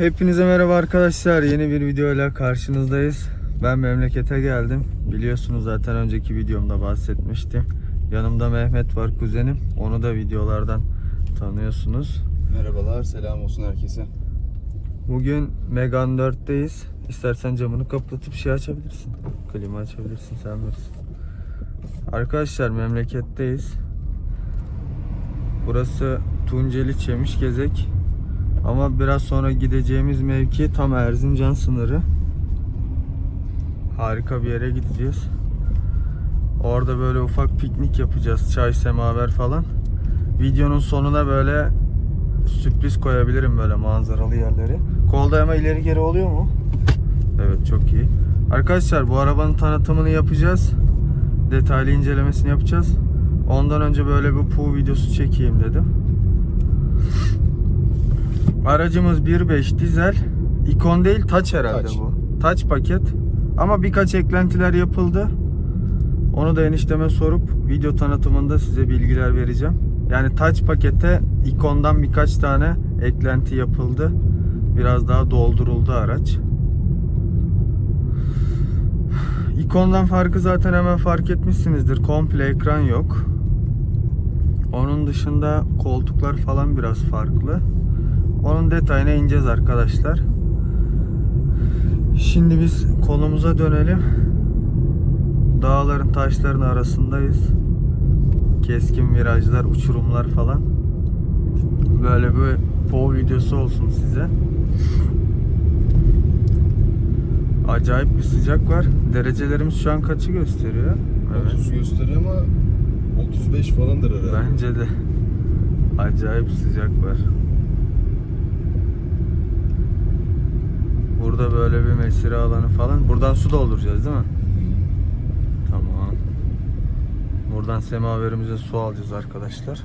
Hepinize merhaba arkadaşlar. Yeni bir videoyla karşınızdayız. Ben memlekete geldim. Biliyorsunuz zaten önceki videomda bahsetmiştim. Yanımda Mehmet var kuzenim. Onu da videolardan tanıyorsunuz. Merhabalar, selam olsun herkese. Bugün Megan 4'teyiz. İstersen camını kapatıp şey açabilirsin. Klima açabilirsin sen bilirsin. Arkadaşlar memleketteyiz. Burası Tunceli Çemiş Gezek. Ama biraz sonra gideceğimiz mevki tam Erzincan sınırı. Harika bir yere gideceğiz. Orada böyle ufak piknik yapacağız. Çay, semaver falan. Videonun sonuna böyle sürpriz koyabilirim böyle manzaralı yerleri. Kol dayama ileri geri oluyor mu? Evet çok iyi. Arkadaşlar bu arabanın tanıtımını yapacağız. Detaylı incelemesini yapacağız. Ondan önce böyle bir puh videosu çekeyim dedim. Aracımız 1.5 dizel. İkon değil taç herhalde Taç. bu. Taç paket. Ama birkaç eklentiler yapıldı. Onu da enişteme sorup video tanıtımında size bilgiler vereceğim. Yani taç pakete ikondan birkaç tane eklenti yapıldı. Biraz daha dolduruldu araç. İkondan farkı zaten hemen fark etmişsinizdir. Komple ekran yok. Onun dışında koltuklar falan biraz farklı. Onun detayına ineceğiz arkadaşlar. Şimdi biz konumuza dönelim. Dağların taşların arasındayız. Keskin virajlar, uçurumlar falan. Böyle bir POV videosu olsun size. Acayip bir sıcak var. Derecelerimiz şu an kaçı gösteriyor? Evet. 30 gösteriyor ama 35 falandır herhalde. Bence de acayip sıcak var. Burada böyle bir mesire alanı falan. Buradan su dolduracağız değil mi? Tamam. Buradan semaverimize su alacağız arkadaşlar.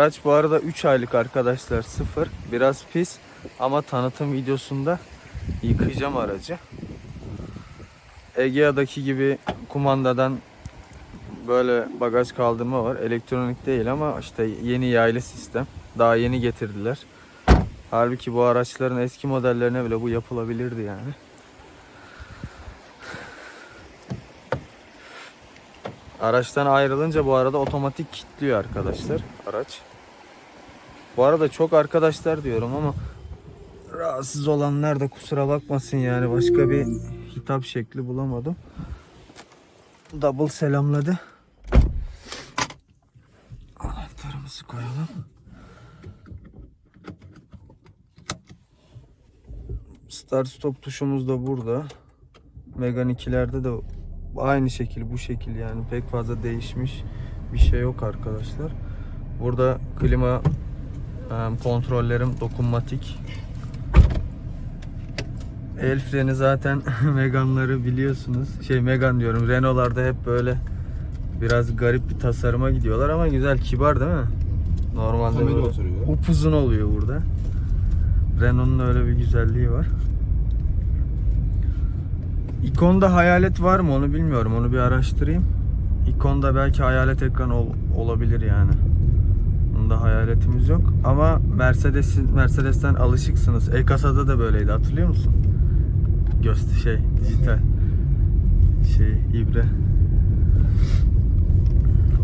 Araç bu arada 3 aylık arkadaşlar sıfır. Biraz pis ama tanıtım videosunda yıkayacağım aracı. Egea'daki gibi kumandadan böyle bagaj kaldırma var. Elektronik değil ama işte yeni yaylı sistem. Daha yeni getirdiler. Halbuki bu araçların eski modellerine bile bu yapılabilirdi yani. Araçtan ayrılınca bu arada otomatik kilitliyor arkadaşlar araç. Bu arada çok arkadaşlar diyorum ama rahatsız olanlar da kusura bakmasın yani başka bir hitap şekli bulamadım. Double selamladı. Anahtarımızı koyalım. Start stop tuşumuz da burada. Megane 2'lerde de aynı şekil bu şekil yani pek fazla değişmiş bir şey yok arkadaşlar. Burada klima em, kontrollerim dokunmatik. El freni zaten Megane'ları biliyorsunuz. Şey Megane diyorum. Renault'larda hep böyle biraz garip bir tasarıma gidiyorlar ama güzel kibar değil mi? Normalde böyle upuzun oluyor burada. Renault'un öyle bir güzelliği var. İkonda hayalet var mı onu bilmiyorum. Onu bir araştırayım. İkonda belki hayalet ekran ol- olabilir yani. Bunda hayaletimiz yok. Ama Mercedes'in Mercedes'ten alışıksınız. E-kasada da böyleydi. Hatırlıyor musun? Göster şey dijital şey ibre.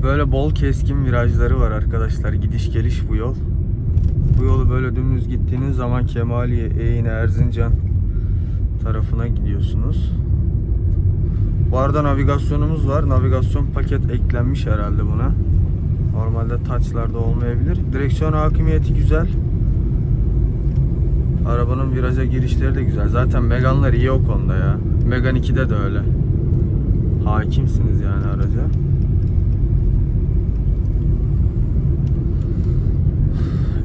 Böyle bol keskin virajları var arkadaşlar. Gidiş geliş bu yol. Bu yolu böyle dümdüz gittiğiniz zaman Kemaliye, Eğine, Erzincan tarafına gidiyorsunuz. Bu navigasyonumuz var. Navigasyon paket eklenmiş herhalde buna. Normalde touchlarda olmayabilir. Direksiyon hakimiyeti güzel. Arabanın viraja girişleri de güzel. Zaten Megane'lar iyi o konuda ya. Megane 2'de de öyle. Hakimsiniz yani araca.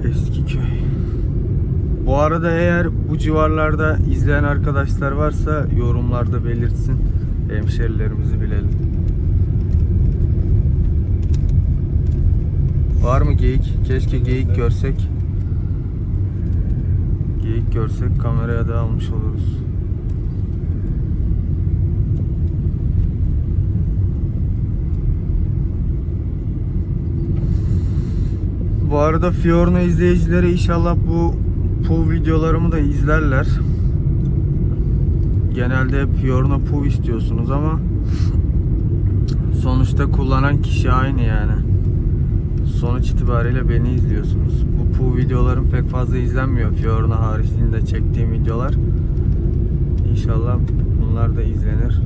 Eskiköy. Bu arada eğer bu civarlarda izleyen arkadaşlar varsa yorumlarda belirtsin. Hemşerilerimizi bilelim. Var mı geyik? Keşke geyik görsek. Geyik görsek kameraya da almış oluruz. Bu arada Fiorno izleyicileri inşallah bu PUV videolarımı da izlerler. Genelde hep Fiorno PUV istiyorsunuz ama sonuçta kullanan kişi aynı yani. Sonuç itibariyle beni izliyorsunuz. Bu PUV videolarım pek fazla izlenmiyor Fiorno haricinde çektiğim videolar. İnşallah bunlar da izlenir.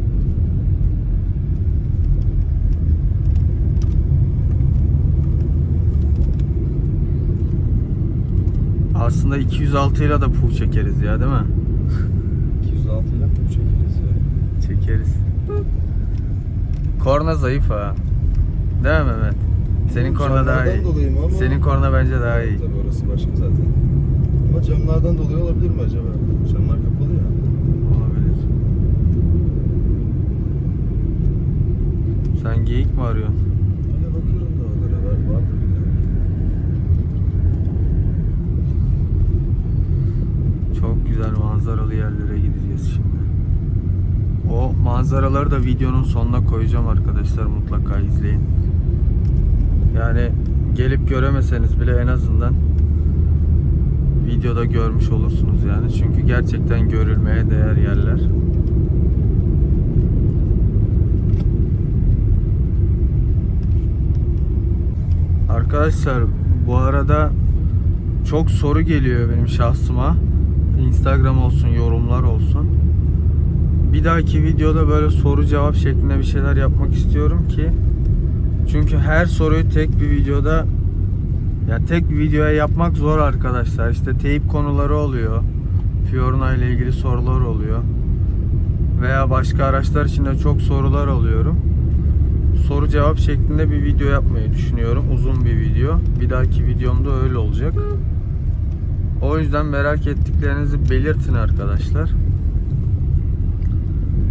Aslında 206 ile de PUV çekeriz ya değil mi? 206 ile bu çekeriz ya. Çekeriz. Korna zayıf ha. Değil mi Mehmet? Senin korna daha iyi. Camlardan dolayı mı ama? Senin korna bence daha iyi. Tabii orası başka zaten. Ama camlardan dolayı olabilir mi acaba? Camlar kapalı ya. Olabilir. Sen geyik mi arıyorsun? Öyle bakıyorum da oralara var, vardır illa. Çok güzel manzaralı yerlere gideceğiz şimdi. O manzaraları da videonun sonuna koyacağım arkadaşlar mutlaka izleyin. Yani gelip göremeseniz bile en azından videoda görmüş olursunuz yani. Çünkü gerçekten görülmeye değer yerler. Arkadaşlar bu arada çok soru geliyor benim şahsıma. Instagram olsun, yorumlar olsun. Bir dahaki videoda böyle soru cevap şeklinde bir şeyler yapmak istiyorum ki çünkü her soruyu tek bir videoda ya tek bir videoya yapmak zor arkadaşlar. İşte teyip konuları oluyor. Fiorina ile ilgili sorular oluyor. Veya başka araçlar için de çok sorular alıyorum. Soru cevap şeklinde bir video yapmayı düşünüyorum. Uzun bir video. Bir dahaki videomda öyle olacak. O yüzden merak ettiklerinizi belirtin arkadaşlar.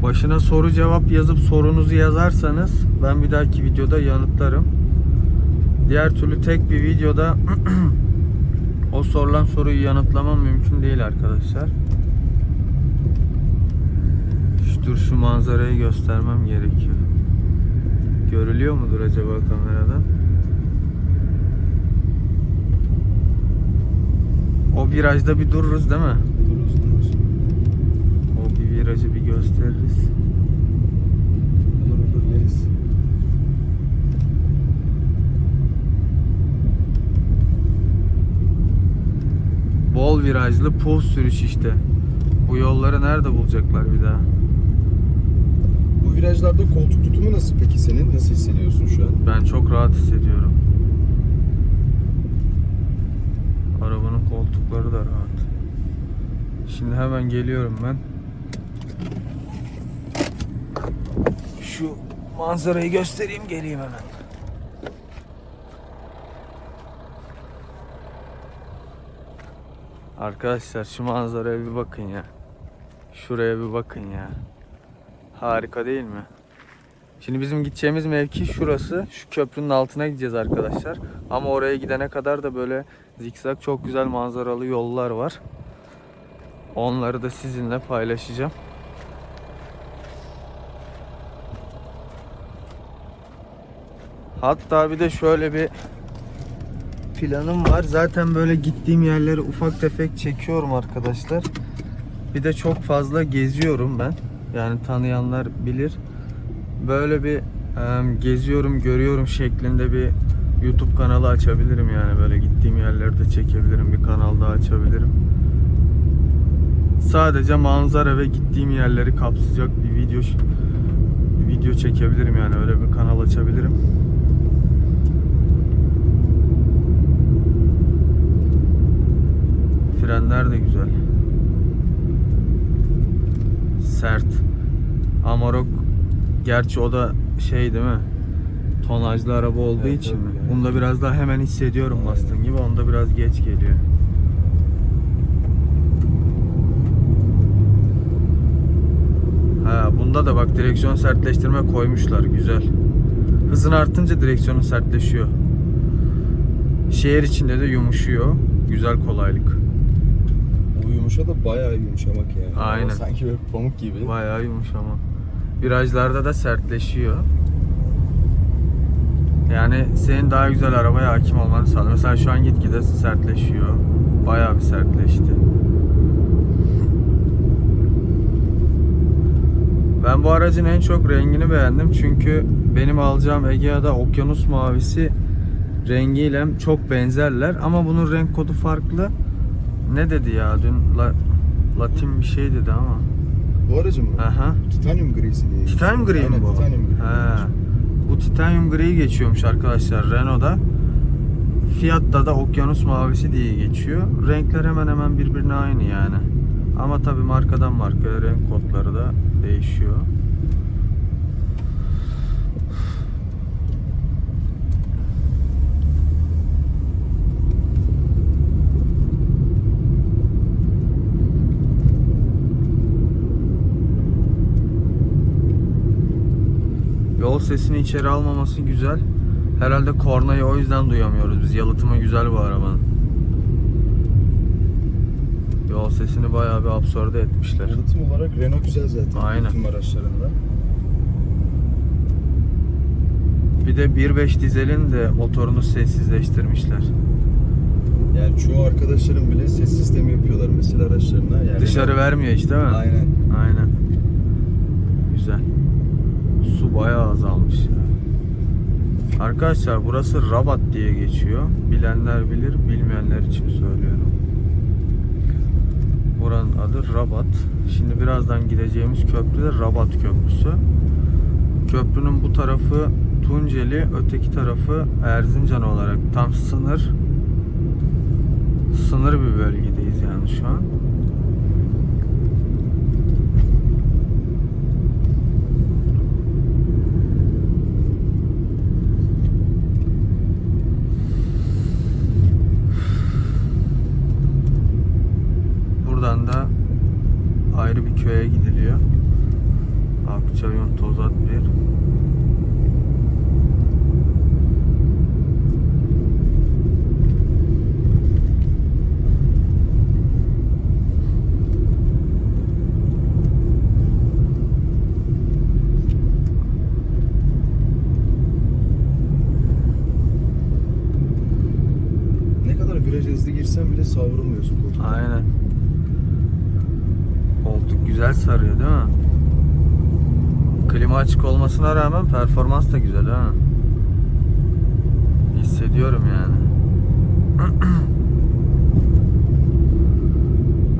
Başına soru cevap yazıp sorunuzu yazarsanız ben bir dahaki videoda yanıtlarım. Diğer türlü tek bir videoda o sorulan soruyu yanıtlamam mümkün değil arkadaşlar. Şu dur şu manzarayı göstermem gerekiyor. Görülüyor mudur acaba kameradan? O virajda bir dururuz değil mi? Dururuz dururuz. O bir virajı bir gösteririz. Olur olur yeriz. Bol virajlı pul sürüş işte. Bu yolları nerede bulacaklar bir daha? Bu virajlarda koltuk tutumu nasıl peki senin? Nasıl hissediyorsun şu an? Ben çok rahat hissediyorum. Arabanın koltukları da rahat. Şimdi hemen geliyorum ben. Şu manzarayı göstereyim geleyim hemen. Arkadaşlar şu manzaraya bir bakın ya. Şuraya bir bakın ya. Harika değil mi? Şimdi bizim gideceğimiz mevki şurası. Şu köprünün altına gideceğiz arkadaşlar. Ama oraya gidene kadar da böyle zikzak çok güzel manzaralı yollar var. Onları da sizinle paylaşacağım. Hatta bir de şöyle bir planım var. Zaten böyle gittiğim yerleri ufak tefek çekiyorum arkadaşlar. Bir de çok fazla geziyorum ben. Yani tanıyanlar bilir. Böyle bir em, geziyorum, görüyorum şeklinde bir YouTube kanalı açabilirim yani böyle gittiğim yerlerde çekebilirim. Bir kanal daha açabilirim. Sadece manzara ve gittiğim yerleri kapsayacak bir video video çekebilirim yani öyle bir kanal açabilirim. Frenler de güzel. Sert. Amarok gerçi o da şey değil mi? Tonajlı araba olduğu Evet, için mi? yani. Bunda biraz daha hemen hissediyorum Aynen. bastığın gibi. Onda biraz geç geliyor. Ha, bunda da bak direksiyon sertleştirme koymuşlar. Güzel. Hızın artınca direksiyonun sertleşiyor. Şehir içinde de yumuşuyor. Güzel kolaylık. Bu yumuşa da bayağı yumuşamak yani. Aynen. Ama Sanki böyle pamuk gibi. Bayağı yumuşama. Virajlarda da sertleşiyor. Yani senin daha güzel arabaya hakim olmanı sağlıyor. Mesela şu an gitgide sertleşiyor. Bayağı bir sertleşti. Ben bu aracın en çok rengini beğendim çünkü benim alacağım Egea'da okyanus mavisi rengiyle çok benzerler ama bunun renk kodu farklı. Ne dedi ya dün La- Latin bir şey dedi ama. Bu aracı mı? Aha. Titanium grisi diye. Titanium gri mi Aynen, bu? Titanium gri. He. Bu titanium gri geçiyormuş arkadaşlar Renault'da. Fiat'ta da okyanus mavisi diye geçiyor. Renkler hemen hemen birbirine aynı yani. Ama tabi markadan markaya renk kodları da değişiyor. Yol sesini içeri almaması güzel. Herhalde kornayı o yüzden duyamıyoruz biz. Yalıtımı güzel bu arabanın. Yol sesini bayağı bir absorbe etmişler. Yalıtım olarak Renault güzel zaten. Aynen. Tüm araçlarında. Bir de 1.5 dizelin de motorunu sessizleştirmişler. Yani çoğu arkadaşlarım bile ses sistemi yapıyorlar mesela araçlarına. Yani Dışarı vermiyor hiç değil mi? Aynen. Aynen. Güzel. Su bayağı azalmış. Arkadaşlar burası Rabat diye geçiyor. Bilenler bilir, bilmeyenler için söylüyorum. Buranın adı Rabat. Şimdi birazdan gideceğimiz köprü de Rabat Köprüsü. Köprünün bu tarafı Tunceli, öteki tarafı Erzincan olarak tam sınır sınır bir bölgedeyiz yani şu an. Buradan da ayrı bir köye gidiliyor. Akçayın Tozat bir. Ne kadar viraj hızlı girsen bile savrulmuyorsun koltukta. Aynen. Koltuk güzel sarıyor değil mi? Klima açık olmasına rağmen performans da güzel ha. Hissediyorum yani.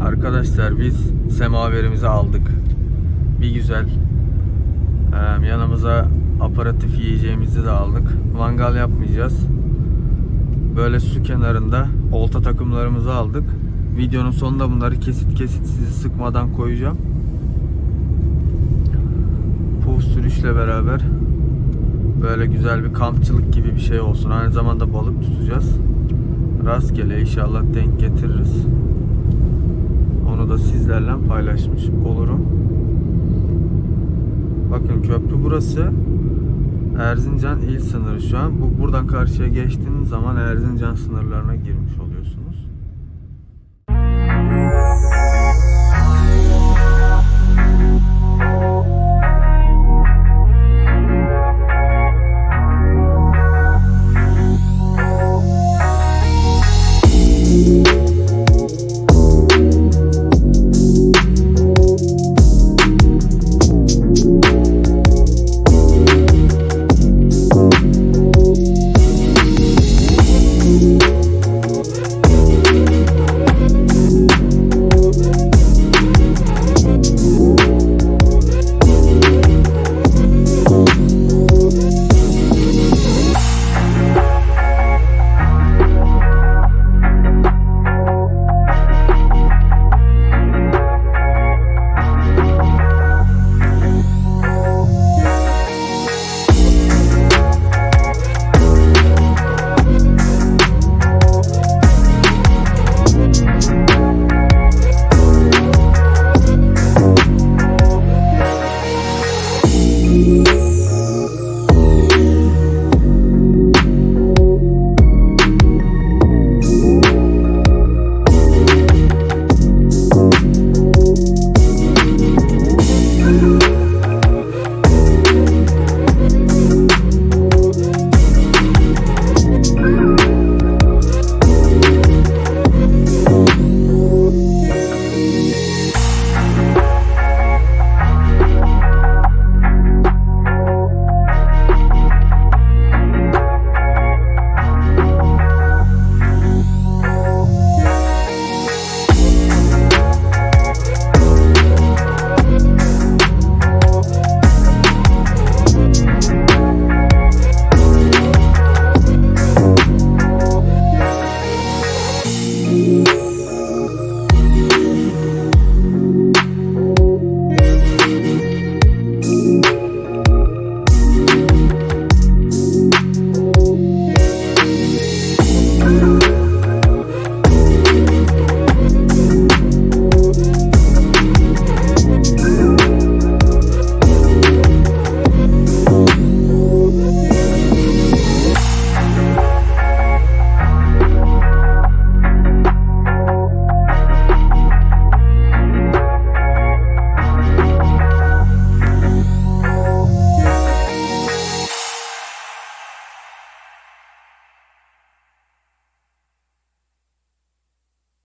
Arkadaşlar biz semaverimizi aldık. Bir güzel. Yanımıza aparatif yiyeceğimizi de aldık. Mangal yapmayacağız. Böyle su kenarında olta takımlarımızı aldık. Videonun sonunda bunları kesit kesit sizi sıkmadan koyacağım. Puf sürüşle beraber böyle güzel bir kampçılık gibi bir şey olsun. Aynı zamanda balık tutacağız. Rastgele inşallah denk getiririz. Onu da sizlerle paylaşmış olurum. Bakın köprü burası. Erzincan il sınırı şu an. Bu buradan karşıya geçtiğiniz zaman Erzincan sınırlarına girmiş oluyor.